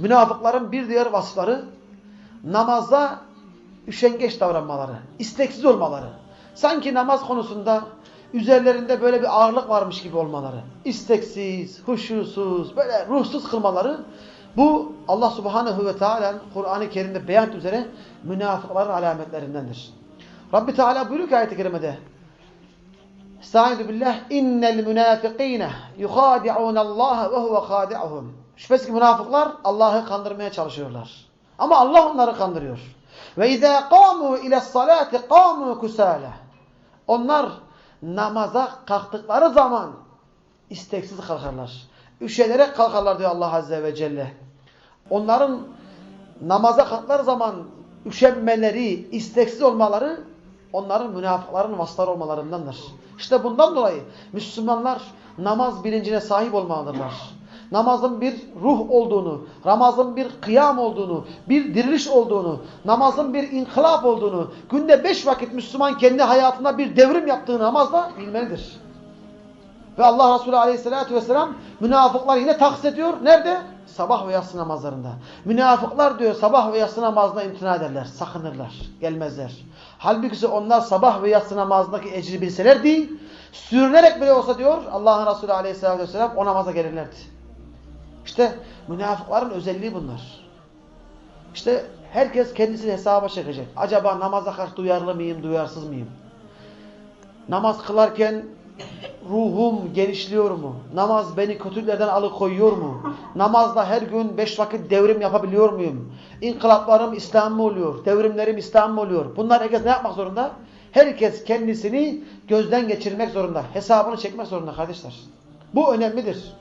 Münafıkların bir diğer vasıfları namazda üşengeç davranmaları, isteksiz olmaları. Sanki namaz konusunda üzerlerinde böyle bir ağırlık varmış gibi olmaları. İsteksiz, huşusuz, böyle ruhsuz kılmaları. Bu Allah Subhanahu ve Teala'nın Kur'an-ı Kerim'de beyan üzere münafıkların alametlerindendir. Rabbi Teala buyuruyor ki ayet-i kerimede Estaizu billah innel münafikine yuhadi'unallaha ve huve khadi'uhum. Şüphesiz ki münafıklar Allah'ı kandırmaya çalışıyorlar. Ama Allah onları kandırıyor. Ve izâ kâmû ile's-salâti kâmû kusâle. Onlar namaza kalktıkları zaman isteksiz kalkarlar. Üşenerek kalkarlar diyor Allah Azze ve Celle. Onların namaza kalktıkları zaman üşenmeleri, isteksiz olmaları onların münafıkların vasıfları olmalarındandır. İşte bundan dolayı Müslümanlar namaz bilincine sahip olmalıdırlar. Namazın bir ruh olduğunu, namazın bir kıyam olduğunu, bir diriliş olduğunu, namazın bir inkılap olduğunu, günde beş vakit Müslüman kendi hayatında bir devrim yaptığı namazda bilmelidir. Ve Allah Resulü Aleyhisselatü vesselam münafıklar yine taksit ediyor. Nerede? Sabah ve yatsı namazlarında. Münafıklar diyor sabah ve yatsı namazına imtina ederler. Sakınırlar. Gelmezler. Halbuki onlar sabah ve yatsı namazındaki ecri bilselerdi sürünerek bile olsa diyor Allah'ın Resulü Aleyhisselatü vesselam o namaza gelirlerdi. İşte münafıkların özelliği bunlar. İşte herkes kendisini hesaba çekecek. Acaba namaza karşı duyarlı mıyım, duyarsız mıyım? Namaz kılarken ruhum genişliyor mu? Namaz beni kötülüklerden alıkoyuyor mu? Namazda her gün beş vakit devrim yapabiliyor muyum? İnkılaplarım İslam mı oluyor? Devrimlerim İslam mı oluyor? Bunlar herkes ne yapmak zorunda? Herkes kendisini gözden geçirmek zorunda. Hesabını çekmek zorunda kardeşler. Bu önemlidir.